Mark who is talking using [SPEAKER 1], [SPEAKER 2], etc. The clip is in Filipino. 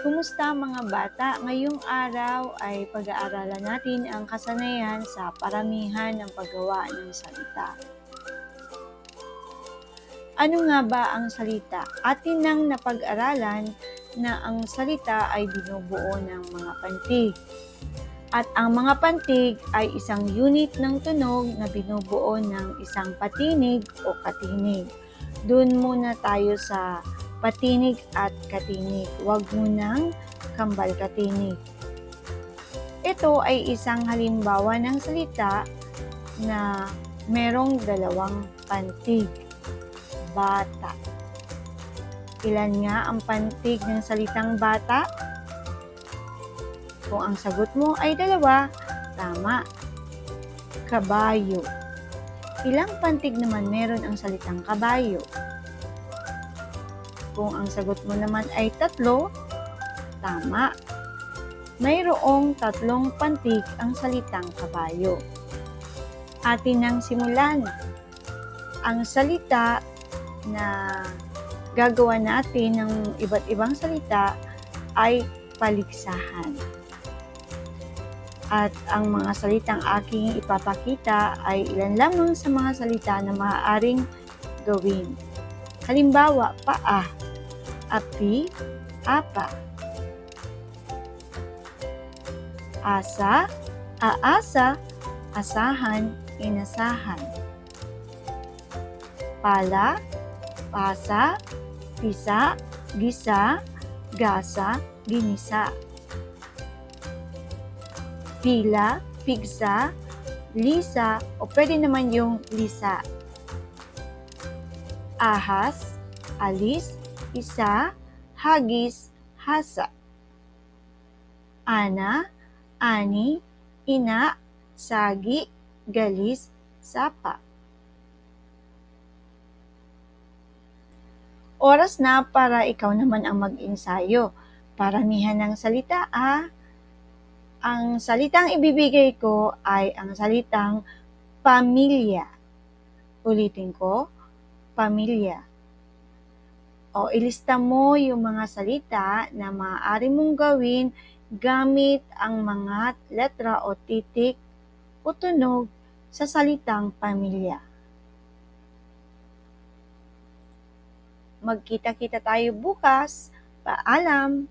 [SPEAKER 1] Kumusta mga bata? Ngayong araw ay pag-aaralan natin ang kasanayan sa paramihan ng paggawa ng salita. Ano nga ba ang salita? Atin nang napag-aralan na ang salita ay binubuo ng mga pantig. At ang mga pantig ay isang unit ng tunog na binubuo ng isang patinig o katinig. Doon muna tayo sa patinig at katinig. Huwag munang kambal katinig. Ito ay isang halimbawa ng salita na merong dalawang pantig. Bata. Ilan nga ang pantig ng salitang bata? Kung ang sagot mo ay dalawa, tama. Kabayo. Ilang pantig naman meron ang salitang kabayo? Kung ang sagot mo naman ay tatlo, tama. Mayroong tatlong pantig ang salitang kabayo. Atin nang simulan. Ang salita na gagawa natin ng iba't ibang salita ay paligsahan. At ang mga salitang aking ipapakita ay ilan lamang sa mga salita na maaaring gawin. Halimbawa, paa, api, apa. Asa, aasa, asahan, inasahan. Pala, pasa, pisa, gisa, gasa, ginisa. Pila, pigsa, lisa, o pwede naman yung lisa. Ahas, alis, isa, hagis, hasa. Ana, ani, ina, sagi, galis, sapa. Oras na para ikaw naman ang mag-ensayo. Paramihan ng salita ah. Ang salitang ibibigay ko ay ang salitang pamilya. Ulitin ko, pamilya. O ilista mo yung mga salita na maaari mong gawin gamit ang mga letra o titik o tunog sa salitang pamilya. Magkita-kita tayo bukas. Paalam!